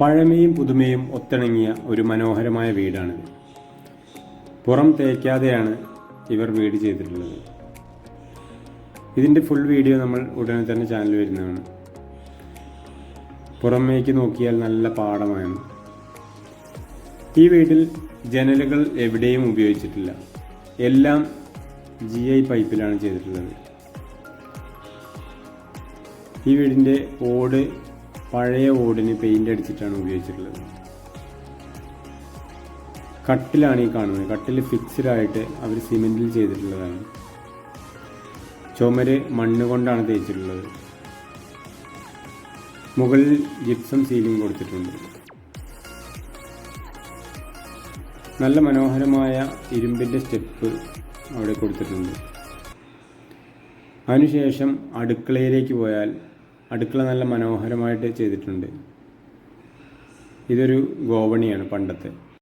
പഴമയും പുതുമയും ഒത്തിണങ്ങിയ ഒരു മനോഹരമായ വീടാണ്. പുറം തേക്കാതെയാണ് ഇവർ വീട് ചെയ്തിട്ടുള്ളത്. ഇതിന്റെ ഫുൾ വീഡിയോ നമ്മൾ ഉടനെ തന്നെ ചാനൽ വരുന്നതാണ്. പുറമേക്ക് നോക്കിയാൽ നല്ല പാടമാണ്. ഈ വീട്ടിൽ ജനലുകൾ എവിടെയും ഉപയോഗിച്ചിട്ടില്ല. എല്ലാം ജി ഐ പൈപ്പിലാണ് ചെയ്തിട്ടുള്ളത്. ഈ വീടിന്റെ ഓട് പഴയ ഓടിന് പെയിന്റ് അടിച്ചിട്ടാണ് ഉപയോഗിച്ചിട്ടുള്ളത്. കട്ടിലാണ് ഈ കാണുന്നത്. കട്ടിൽ ഫിക്സ്ഡ് ആയിട്ട് അവർ സിമെന്റിൽ ചെയ്തിട്ടുള്ളതാണ്. ചുമര് മണ്ണ് കൊണ്ടാണ് തേച്ചിട്ടുള്ളത്. മുകളിൽ ജിപ്സം സീലിംഗ് കൊടുത്തിട്ടുണ്ട്. നല്ല മനോഹരമായ ഇരുമ്പിന്റെ സ്റ്റെപ്പ് അവിടെ കൊടുത്തിട്ടുണ്ട്. അതിനുശേഷം അടുക്കളയിലേക്ക് പോയാൽ അടുക്കള നല്ല മനോഹരമായിട്ട് ചെയ്തിട്ടുണ്ട്. ഇതൊരു ഗോവണിയാണ് പണ്ടത്തെ.